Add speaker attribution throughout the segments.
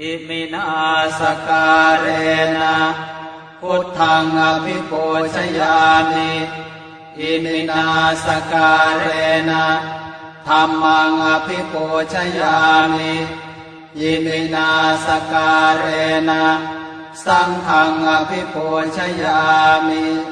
Speaker 1: อิมินาสการเรนะพุทธังอภิปูชยามิอิมินาสการเรนะธรรมังอภิปูชยามิอิมินาสการเรนะสังฆังอภิปูชยามิ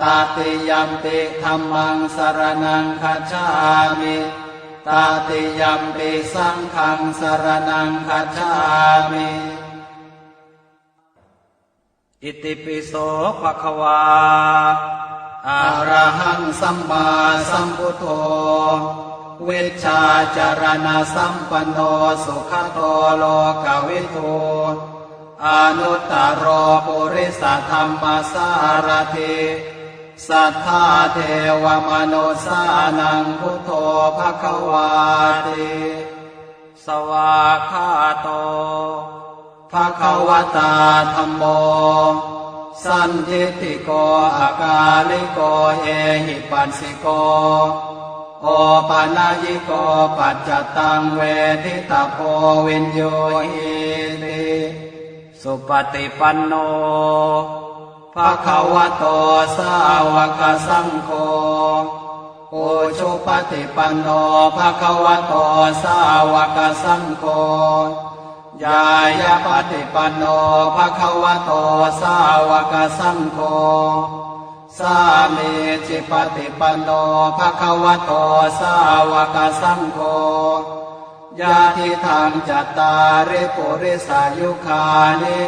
Speaker 1: ตาติยัมปิธรรมังสรนังคัจฉามิตาติยัมปิสังฆังสรนังคัจฉามิอิติปิโสภะคะวาอะระหังสัมมาสัมพุทโธเวชชาจารณะสัมปันโนสุขโตโลกวิทูอนุตตรปุริสธรรมสารถิ สัทธาเทวมนุสานังพุทโธภควาติสวาคาโตภควตาธรรมโม สันทิติโกอากาลิโกเอหิปัสสิโก โอปานายิโกปัจจตังเวทิตาโพวินโยหิติสุปฏิปันโน ภะคะวะโตสาวกสังโฆโอชุปฏิปันโนภะคะวะโตสาวกสังโฆยายาปฏิปันโนภะคะวะโตสาวกสังโฆสามีจิปฏิปันโนภะคะวะโตสาวกสังโฆยาทิทางจัตตาริปุริสายุคานิ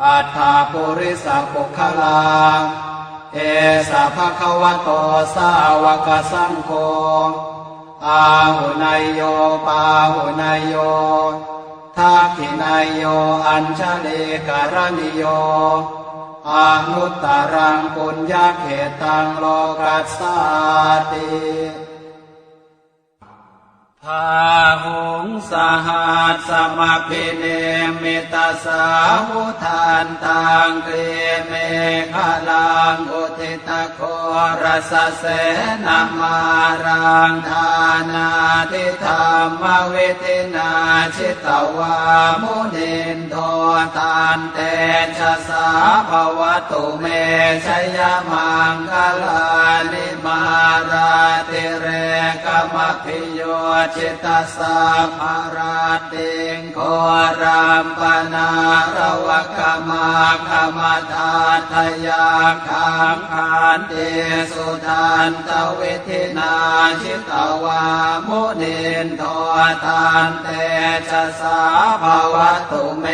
Speaker 1: อัฏฐาปุริสปุคลาเอสะภะคะวะโตสาวกสังโฆอาหุนายโยปาหุนายโยทักขินายโยอัญชเลการณิโยอานุตตรังปุญญาเขตังโลกัสสาติ พาหงสหัสสมพิเนมิตาสาวุทานตังเกรเมฆลังอุทิตโครสเสนามารังทานาทิธรรมเวทินาชิตวามุนินโทตานเตชะสาภวตุเมชยมังคลานิมาราติเรกมพิโยจิตตสาภาราติงโครามปนาระวกมาคมทาทยาคังคานเตสุทานตเวทินาชิตวามุนินโททานเตชะสาภาวตุเม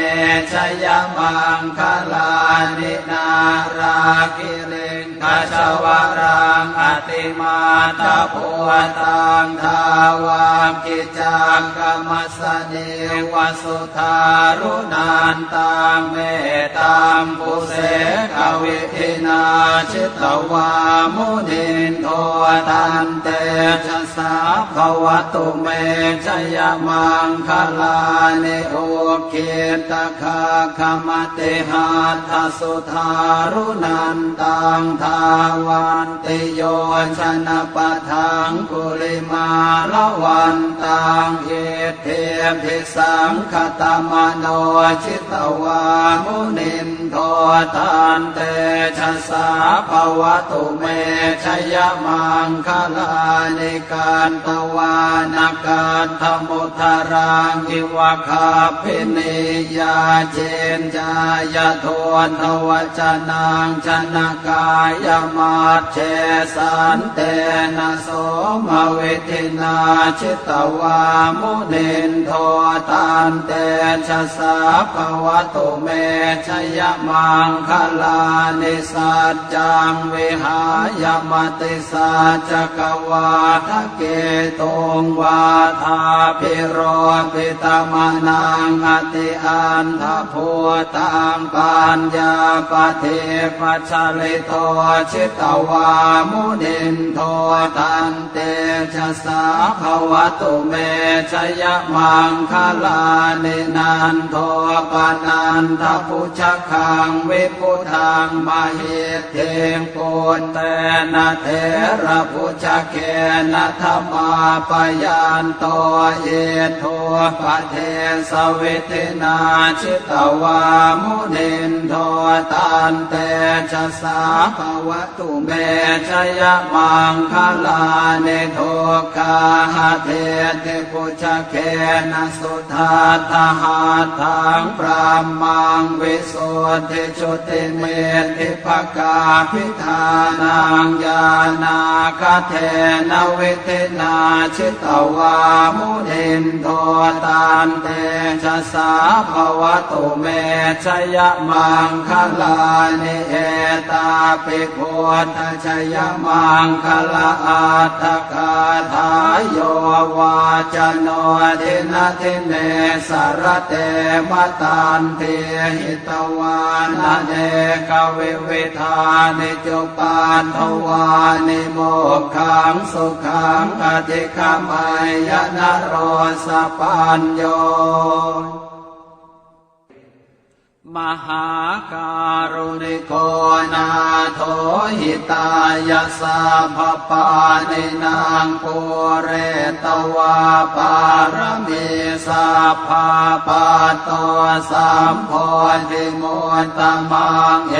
Speaker 1: ชยมังคลานินาราคิริง คชวรังอติมาตาภวตังทาวามกิจจังกรรมสเนวสุทารุนันตังเมตัมปุเสกวิทินาชิตวามุนินโทตันเตชะสาภวตุเมชยมังคลาเนโอเกตคาคมติหาทสุทารุนันตังทาวันติโยชนะปะทังกุลิมาละวันตังเอเทพิสังคตมโนชิตวามุนินโททานเตชะสาภวตุเมชยมังคลานิการตวานาการธมุทารังอิวะคาพินิยาเจนจายโทนทวจนังชนะกายยมาเชสันเตนะโสมเวทินาชิตวามุนินโทตานเตชะสาภวตุเมชยมังคลานิสัจจังวิหายมติสัจกวาทะเกตุงวาทาพิโรปิตมนังอติอันทพูตังปัญญาปเทปัชลิโตชิตวามุนินโทตันเตชะสาภวตุเมชยมังคลานินันโทปนันทพุชคังวิพุทังมาหิเทงปุนเตนะเทระพุชเกนะธรรมาปยันโตเยโทปะเทสวิทินาชิตวามุนินโทตันเตชะสาภวตุเมชยมังคลาเนโทกาหะเทติพุชเกนะสุทาทหาทังพระมังวิสุทธิจุติเมติภกาพิธานังญานาคเทนวิเทนาชิตวามุนินโทตานเตชะสาภวตุเมชยมังคลานิเอตาปิโพธชยมังคลาอัตถกาทายโยวาจโนทินาทิเนสารเตมตันเทหิตวานาเนกเวิวิธานิจุปานทวานิโมกขังสุขังอธิคามายนโรสปัญโย มหาการุณิโกนาโทหิตายาสาภปานินางปุเรตวาปารมีสัพพาปาโตสัมโพธิมุตตมังเอ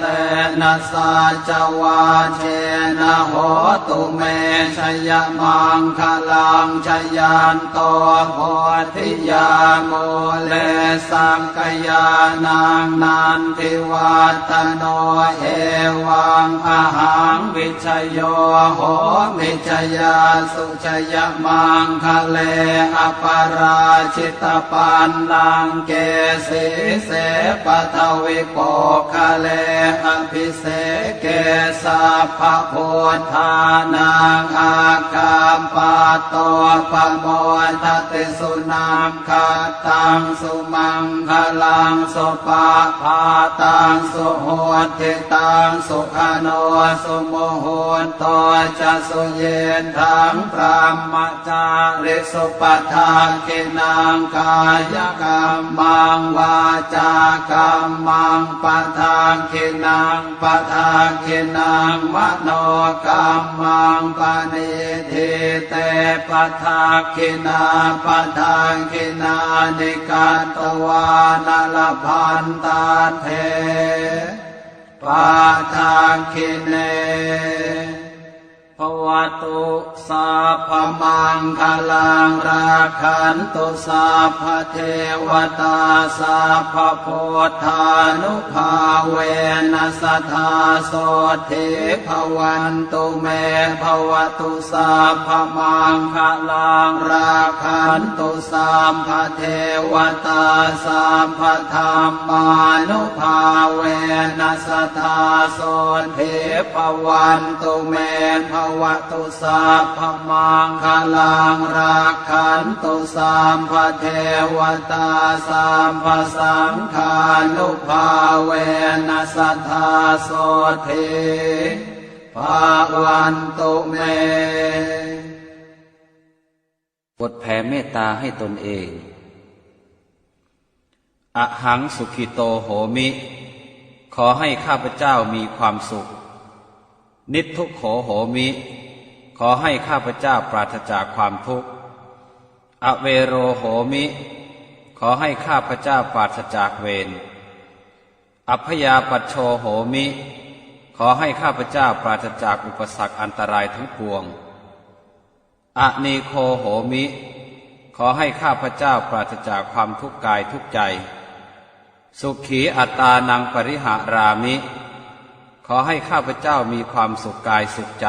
Speaker 1: เตนะสัจวาเชนะโหตุเมชยมังคลังชยันโตโพธิยาโมเลสังกยานางนันทิวัตโนเอวังอาหังวิชโยโหมิชยาสุชยมังคะเลอปราชิตปันลังเกสีเสปะทวิโปคะเลอภิเสเกสัพพโพธานังอากามปาโตปโมทติสุนังคาตังสุมังคลังสุปาภาตังสุโหติตังสุขโนสุโมโหนโตจะสุเยนทังพระมจาริสุปทากินังกายกรรมังวาจากรรมังปทากินังปทากินังมโนกรรมังปณิทิเตปทากินาปทากินานิกาตวานลพันตาเทปาทาคิเน ภวตุสัพมังคลังราคันตุสัพเทวตาสัพพโพธานุภาเวนัสธาโสทิภวันตุเมภวตุสัพมังคลังราคันตุสัพเทวตาสัพธรรมานุภาเวนัสธาโสทิภวันตุเมภวตุสัพมังคลังราคันตุสัมภเทวตาสัมภสังฆานุภาเวนัสธาโสทิภาวันตุเม
Speaker 2: บทแผ่เมตตาให้ตนเอง อหังสุขิโตโหมิ ขอให้ข้าพเจ้ามีความสุข นิทุกโขโหมิ ขอให้ข้าพเจ้าปราศจากความทุกข์ อเวโรโหมิ ขอให้ข้าพเจ้าปราศจากเวร อัพยาปัชโชโหมิ ขอให้ข้าพเจ้าปราศจากอุปสรรคอันตรายทั้งปวงอนีโคโหมิ ขอให้ข้าพเจ้าปราศจากความทุกข์กายทุกใจ สุขีอัตตานังปริหารามิ ขอให้ข้าพเจ้ามีความสุขกายสุขใจ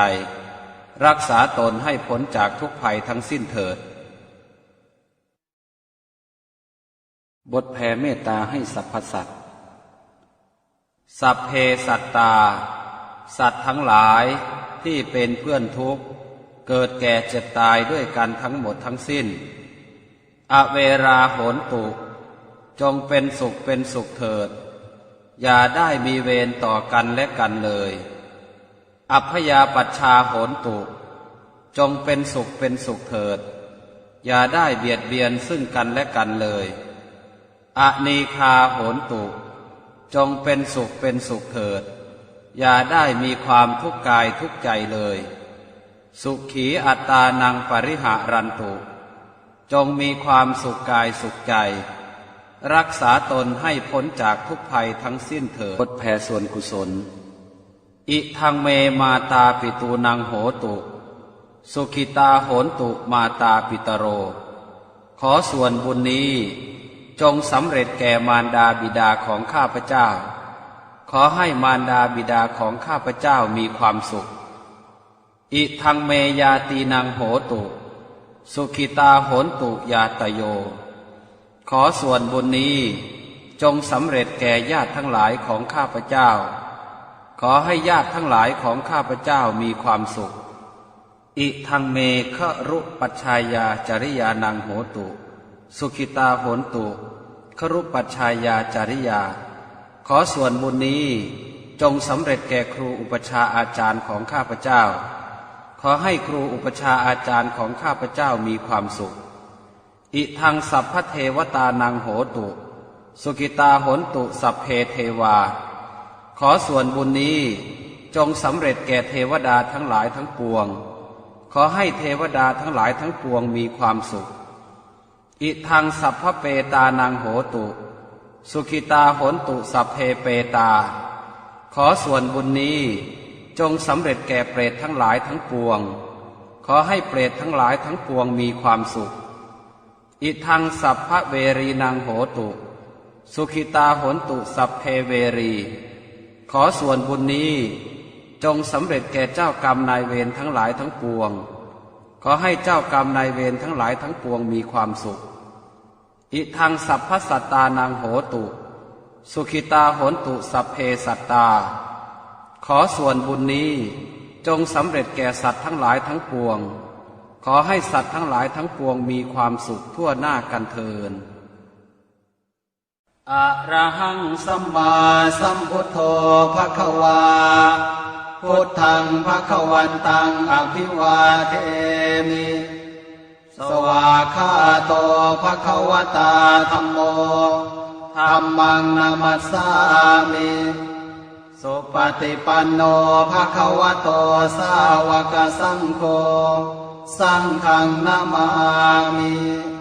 Speaker 2: รักษาตนให้พ้นจากทุกภัยทั้งสิ้นเถิด บทแผ่เมตตาให้สรรพสัตว์สัพเพสัตตา สัตว์ทั้งหลายที่เป็นเพื่อนทุกข์ เกิดแก่เจ็บตายด้วยกันทั้งหมดทั้งสิ้น อเวราโหนตุ จงเป็นสุขเป็นสุขเถิด อย่าได้มีเวรต่อกันและกันเลย อัพยาปัชชาโหนตุ จงเป็นสุขเป็นสุขเถิด อย่าได้เบียดเบียนซึ่งกันและกันเลยอนีคาโหนตุ จงเป็นสุขเป็นสุขเถิด อย่าได้มีความทุกข์กายทุกข์ใจเลย สุขีอัตานังปริหารันตุ จงมีความสุขกายสุขใจ รักษาตนให้พ้นจากทุกภัยทั้งสิ้นเถิดบทแผ่ส่วนกุศล อิทังเมมาตาปิตูนังโหตุ สุขิตาโหนตุมาตาปิตโร ขอส่วนบุญนี้จงสำเร็จแก่มารดาบิดาของข้าพเจ้า ขอให้มารดาบิดาของข้าพเจ้ามีความสุข อิทังเมยาตีนังโหตุ สุขิตาโหนตุยาตโย ขอส่วนบุญนี้จงสำเร็จแก่ญาติทั้งหลายของข้าพเจ้า ขอให้ญาติทั้งหลายของข้าพเจ้ามีความสุข อิทังเมฆรุปัชชายาจริยานังโหตุ สุขิตาโหนตุครุปัชชายาจริยา ขอส่วนบุญนี้จงสำเร็จแก่ครูอุปชาอาจารย์ของข้าพเจ้า ขอให้ครูอุปชาอาจารย์ของข้าพเจ้ามีความสุข อิทังสัพพเทวตานังโหตุ สุกิตาโหนตุสัพเพเทวา ขอส่วนบุญนี้จงสำเร็จแก่เทวดาทั้งหลายทั้งปวง ขอให้เทวดาทั้งหลายทั้งปวงมีความสุข อิทังสัพพเปตานังโหตุ สุขิตาโหนตุสัพเพเปตา ขอส่วนบุญนี้จงสำเร็จแก่เปรตทั้งหลายทั้งปวง ขอให้เปรตทั้งหลายทั้งปวงมีความสุข อิทังสัพพเวรีนังโหตุ สุขิตาโหนตุสัพเพเวรี ขอส่วนบุญนี้ จงสำเร็จแก่เจ้ากรรมนายเวรทั้งหลายทั้งปวง ขอให้เจ้ากรรมนายเวรทั้งหลายทั้งปวงมีความสุข อิทังสัพพสัตตานังโหตุ สุขิตาโหนตุสัพเพสัตตา ขอส่วนบุญนี้จงสำเร็จแก่สัตว์ทั้งหลายทั้งปวง ขอให้สัตว์ทั้งหลายทั้งปวงมีความสุขทั่วหน้ากันเทิน
Speaker 1: อะระหังสัมมาสัมพุทโธภะคะวา พุทธังภะคะวันตังอภิวาเทมิ สวาคาโตภะคะวตาธัมโมธัมมังนามัสสามิสุปฏิปันโนภะคะวะโตสาวกสังโฆ สังฆังนามามิ